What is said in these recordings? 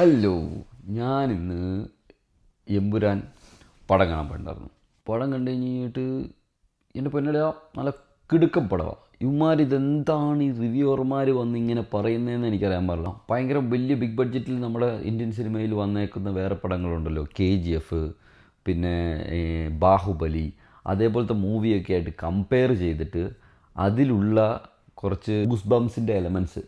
Hello ഞാനിന്ന് എമ്പുരാൻ പടം കാണാൻ പോയിട്ടുണ്ടായിരുന്നു. പടം കണ്ടു കഴിഞ്ഞിട്ട് എന്റെ പൊന്നട നല്ല കിടുക്കം പടമാണ് ഇവന്മാർ ഇതെന്താണ് ഈ റിവ്യൂവർമാർ വന്ന് ഇങ്ങനെ പറയുന്നതെന്ന് എനിക്കറിയാൻ പാടില്ല. ഭയങ്കര വലിയ ബിഗ് ബഡ്ജറ്റിൽ നമ്മുടെ ഇന്ത്യൻ സിനിമയിൽ വന്നേക്കുന്ന വേറെ പടങ്ങളുണ്ടല്ലോ കെ ജി എഫ് പിന്നെ ബാഹുബലി അതേപോലത്തെ മൂവിയൊക്കെ ആയിട്ട് കമ്പയർ ചെയ്തിട്ട് അതിലുള്ള കുറച്ച് ഗുസ്ബംസിന്റെ എലമെന്റ്സ്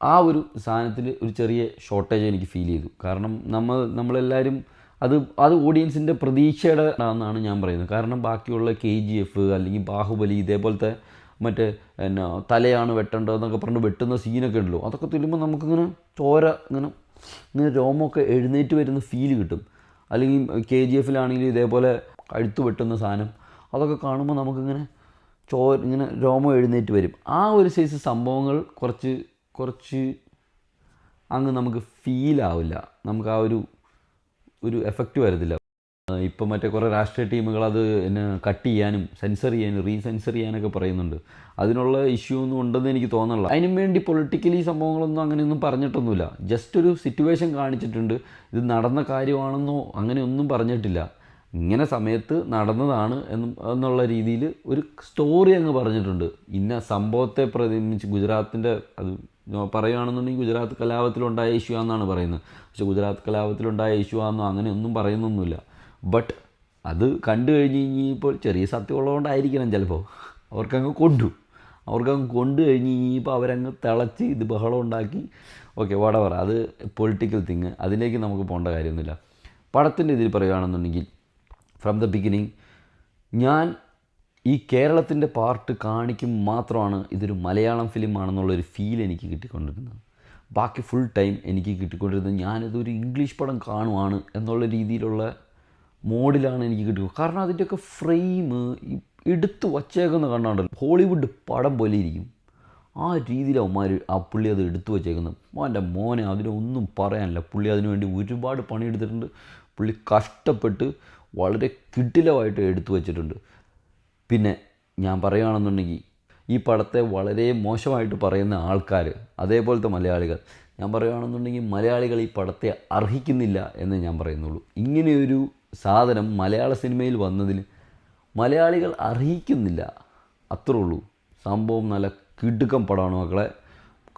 ആ ഒരു സാധനത്തിൽ ഒരു ചെറിയ ഷോർട്ടേജ് എനിക്ക് ഫീൽ ചെയ്തു. കാരണം നമ്മൾ നമ്മളെല്ലാവരും അത് അത് ഓഡിയൻസിന്റെ പ്രതീക്ഷയുടെ ആണെന്നാണ് ഞാൻ പറയുന്നത്. കാരണം ബാക്കിയുള്ള കെ ജി എഫ് അല്ലെങ്കിൽ ബാഹുബലി ഇതേപോലത്തെ മറ്റേ എന്നാ തലയാണ് വെട്ടേണ്ടതെന്നൊക്കെ പറഞ്ഞ് വെട്ടുന്ന സീനൊക്കെ ഉണ്ടല്ലോ. അതൊക്കെ തുല്ലുമ്പോൾ നമുക്കിങ്ങനെ ചോര ഇങ്ങനെ ഇങ്ങനെ രോമമൊക്കെ എഴുന്നേറ്റ് വരുന്ന ഫീൽ കിട്ടും. അല്ലെങ്കിൽ കെ ജി എഫിലാണെങ്കിലും ഇതേപോലെ കഴുത്ത് വെട്ടുന്ന സാധനം അതൊക്കെ കാണുമ്പോൾ നമുക്കിങ്ങനെ ചോ ഇങ്ങനെ രോമം എഴുന്നേറ്റ് വരും. ആ ഒരു സൈസ് സംഭവങ്ങൾ കുറച്ച് കുറച്ച് അങ്ങ് നമുക്ക് ഫീൽ ആവില്ല. നമുക്ക് ആ ഒരു ഒരു എഫക്റ്റ് വരത്തില്ല. ഇപ്പം മറ്റേ കുറേ രാഷ്ട്രീയ ടീമുകൾ അത് എന്നെ കട്ട് ചെയ്യാനും സെൻസർ ചെയ്യാനും റീസെൻസർ ചെയ്യാനൊക്കെ പറയുന്നുണ്ട്. അതിനുള്ള ഇഷ്യൂ ഒന്നും ഉണ്ടെന്ന് എനിക്ക് തോന്നുന്നില്ല അതിനും വേണ്ടി പൊളിറ്റിക്കലി സംഭവങ്ങളൊന്നും അങ്ങനെയൊന്നും പറഞ്ഞിട്ടൊന്നുമില്ല. ജസ്റ്റ് ഒരു സിറ്റുവേഷൻ കാണിച്ചിട്ടുണ്ട്. ഇത് നടന്ന കാര്യമാണെന്നോ അങ്ങനെയൊന്നും പറഞ്ഞിട്ടില്ല. ഇങ്ങനെ സമയത്ത് നടന്നതാണ് എന്നും എന്നുള്ള രീതിയിൽ ഒരു സ്റ്റോറി അങ്ങ് പറഞ്ഞിട്ടുണ്ട്. ഇന്ന സംഭവത്തെ പ്രതിബിംബിച്ച് ഗുജറാത്തിന്റെ അത് പറയുകയാണെന്നുണ്ടെങ്കിൽ ഗുജറാത്ത് കലാപത്തിലുണ്ടായ ഇഷ്യൂ ആണെന്നാണ് പറയുന്നത്. പക്ഷേ ഗുജറാത്ത് കലാപത്തിലുണ്ടായ ഇഷ്യൂ ആണെന്നോ അങ്ങനെയൊന്നും പറയുന്നൊന്നുമില്ല. ബട്ട് അത് കണ്ടു കഴിഞ്ഞ് കഴിഞ്ഞപ്പോൾ ചെറിയ സത്യമുള്ളതുകൊണ്ടായിരിക്കണം ചിലപ്പോൾ. അവർക്കങ്ങ് കൊണ്ടു. അവർക്കങ്ങ് കൊണ്ടു കഴിഞ്ഞ് കഴിഞ്ഞപ്പോൾ അവരങ്ങ് തിളച്ച് ഇത് ബഹളം ഉണ്ടാക്കി. ഓക്കെ വടവർ അത് പൊളിറ്റിക്കൽ തിങ് അതിലേക്ക് നമുക്ക് പോകേണ്ട കാര്യമൊന്നുമില്ല. പടത്തിന്റെ ഇതിൽ പറയുകയാണെന്നുണ്ടെങ്കിൽ ഫ്രം ദ ബിഗിനിങ് ഞാൻ ഈ കേരളത്തിന്റെ പാർട്ട് കാണിക്കും മാത്രമാണ് ഇതൊരു മലയാളം ഫിലിം ആണെന്നുള്ളൊരു ഫീൽ എനിക്ക് കിട്ടിക്കൊണ്ടിരുന്നത്. ബാക്കി ഫുൾ ടൈം എനിക്ക് കിട്ടിക്കൊണ്ടിരുന്നത് ഞാനിതൊരു ഇംഗ്ലീഷ് പടം കാണുവാണ് എന്നുള്ള രീതിയിലുള്ള മോഡിലാണ് എനിക്ക് കിട്ടുക കാരണം അതിന്റെയൊക്കെ ഫ്രെയിം എടുത്തു വച്ചേക്കുന്ന കണ്ടാണ്ടല്ലോ. ഹോളിവുഡ് പടം പോലെ ഇരിക്കും. ആ രീതിയിൽ അവന്മാർ ആ പുള്ളി അത് എടുത്തു വച്ചേക്കുന്നത്. മോന്റെ മോനെ അതിനൊന്നും പറയാനില്ല. പുള്ളി അതിനു വേണ്ടി ഒരുപാട് പണിയെടുത്തിട്ടുണ്ട്. പുള്ളി കഷ്ടപ്പെട്ട് വളരെ കിടിലമായിട്ട് എടുത്തു വച്ചിട്ടുണ്ട്. പിന്നെ ഞാൻ പറയുകയാണെന്നുണ്ടെങ്കിൽ ഈ പടത്തെ വളരെ മോശമായിട്ട് പറയുന്ന ആൾക്കാർ അതേപോലത്തെ മലയാളികൾ ഞാൻ പറയുകയാണെന്നുണ്ടെങ്കിൽ മലയാളികൾ ഈ പടത്തെ അർഹിക്കുന്നില്ല എന്ന് ഞാൻ പറയുന്നുള്ളൂ. ഇങ്ങനെയൊരു സാധനം മലയാള സിനിമയിൽ വന്നതിന് മലയാളികൾ അർഹിക്കുന്നില്ല. അത്രേ ഉള്ളൂ. സംഭവം നല്ല കിടുക്കം പടമാണ് മക്കളെ.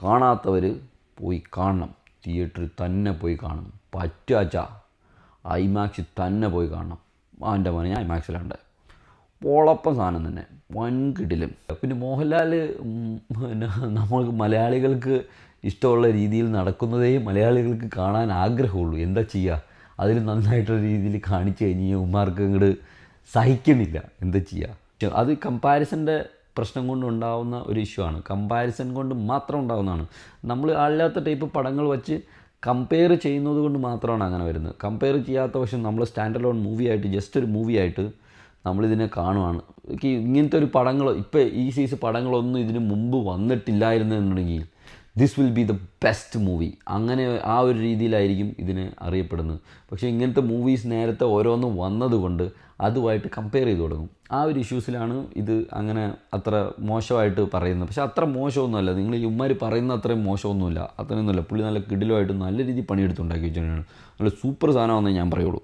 കാണാത്തവർ പോയി കാണണം. തിയേറ്ററിൽ തന്നെ പോയി കാണണം. പറ്റാച്ച ഐമാക്സിൽ തന്നെ പോയി കാണണം. അവന്റെ മോനെ ഞാൻ മാക്സിലുണ്ട് പോളപ്പം സാധനം തന്നെ വൻകിടിലും. പിന്നെ മോഹൻലാൽ പിന്നെ നമ്മൾക്ക് മലയാളികൾക്ക് ഇഷ്ടമുള്ള രീതിയിൽ നടക്കുന്നതേ മലയാളികൾക്ക് കാണാൻ ആഗ്രഹമുള്ളൂ. എന്താ ചെയ്യുക അതിൽ നന്നായിട്ടുള്ള രീതിയിൽ കാണിച്ചു കഴിഞ്ഞ് ഉമ്മാർക്ക് ഇങ്ങോട്ട് സഹിക്കുന്നില്ല. എന്താ ചെയ്യുക അത് കമ്പാരിസന്റെ പ്രശ്നം കൊണ്ടുണ്ടാവുന്ന ഒരു ഇഷ്യൂ ആണ്. കമ്പാരിസൺ കൊണ്ട് മാത്രം ഉണ്ടാകുന്നതാണ് നമ്മൾ അല്ലാത്ത ടൈപ്പ് പടങ്ങൾ വെച്ച് കമ്പയർ ചെയ്യുന്നത് കൊണ്ട് മാത്രമാണ് അങ്ങനെ വരുന്നത്. കമ്പയർ ചെയ്യാത്ത പക്ഷം നമ്മൾ സ്റ്റാൻഡർ ലോൺ മൂവി ആയിട്ട് ജസ്റ്റ് ഒരു മൂവി ആയിട്ട് നമ്മളിതിനെ കാണുവാണ്. ഇങ്ങനത്തെ ഒരു പടങ്ങൾ ഇപ്പോൾ ഈ സീസ് പടങ്ങളൊന്നും ഇതിന് മുമ്പ് വന്നിട്ടില്ലായിരുന്നെന്നുണ്ടെങ്കിൽ this will be the best movie അങ്ങനെ ആ ഒരു രീതിയിലായിരിക്കും ഇതിന് അറിയപ്പെടുന്നത്. പക്ഷേ ഇങ്ങനത്തെ മൂവീസ് നേരത്തെ ഓരോന്നും വന്നതുകൊണ്ട് അതുമായിട്ട് കമ്പയർ ചെയ്ത് തുടങ്ങും. ആ ഒരു ഇഷ്യൂസിലാണ് ഇത് അങ്ങനെ അത്ര മോശമായിട്ട് പറയുന്നത്. പക്ഷേ അത്ര മോശമൊന്നുമല്ല. നിങ്ങൾ ഈ ഉമ്മാർ പറയുന്ന അത്രയും മോശമൊന്നുമില്ല. അത്രയൊന്നുമില്ല. പുള്ളി നല്ല കിടിലുമായിട്ട് നല്ല രീതിയിൽ പണിയെടുത്തുണ്ടാക്കി വെച്ചിട്ടാണ് നല്ല സൂപ്പർ സാധനമാണെന്നേ ഞാൻ പറയുള്ളൂ.